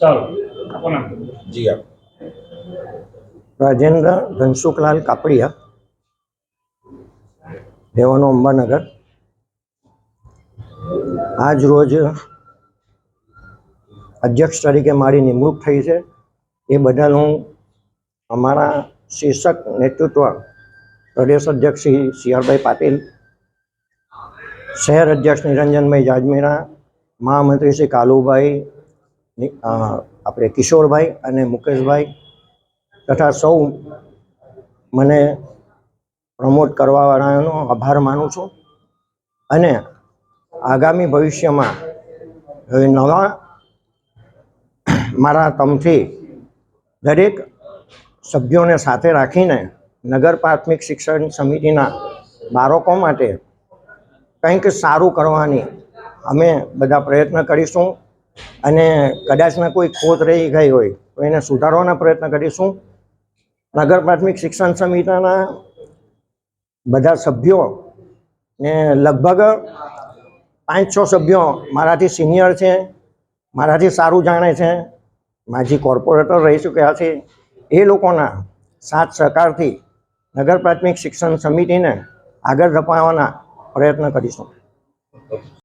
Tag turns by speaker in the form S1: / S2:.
S1: ચાલો આપો નામ
S2: જી આપ
S3: રાજેન્દ્ર ધનસુખલાલ કાપડિયા રહેવાનો અંબાનગર આજ રોજ અધ્યક્ષ તરીકે મારી નિમણૂક થઈ છે એ બદલ હું અમારા શીર્ષક નેતૃત્વ પ્રદેશ અધ્યક્ષ શ્રી સી આરભાઈ પાટીલ શહેર અધ્યક્ષ નિરંજનભાઈ જાજમેરા મહામંત્રી શ્રી કાલુભાઈ ની- અ, આપણે કિશોરભાઈ અને મુકેશભાઈ તથા સૌ મને પ્રમોટ કરવાવાળાનો આભાર માનું છું. અને આગામી ભવિષ્યમાં નવા મારા તમથી દરેક સભ્યોને સાથે રાખીને નગર પ્રાથમિક શિક્ષણ સમિતિના બાળકો માટે કંઈક સારું કરવાની અમે બધા પ્રયત્ન કરીશું. અને કદાચના કોઈ ખોટ રહી ગઈ હોય, તો એને સુધારવાના પ્રયત્ન કરીશું. નગર પ્રાથમિક શિક્ષણ સમિતિના બધા સભ્યો ને લગભગ પાંચ છ સભ્યો મારાથી સિનિયર છે, મારાથી સારું જાણે છે. માજી કોર્પોરેટર રહી ચૂક્યા છે. એ લોકોના સાથ સહકારથી નગર પ્રાથમિક શિક્ષણ સમિતિને આગળ ધપાવવાના પ્રયત્ન કરીશું.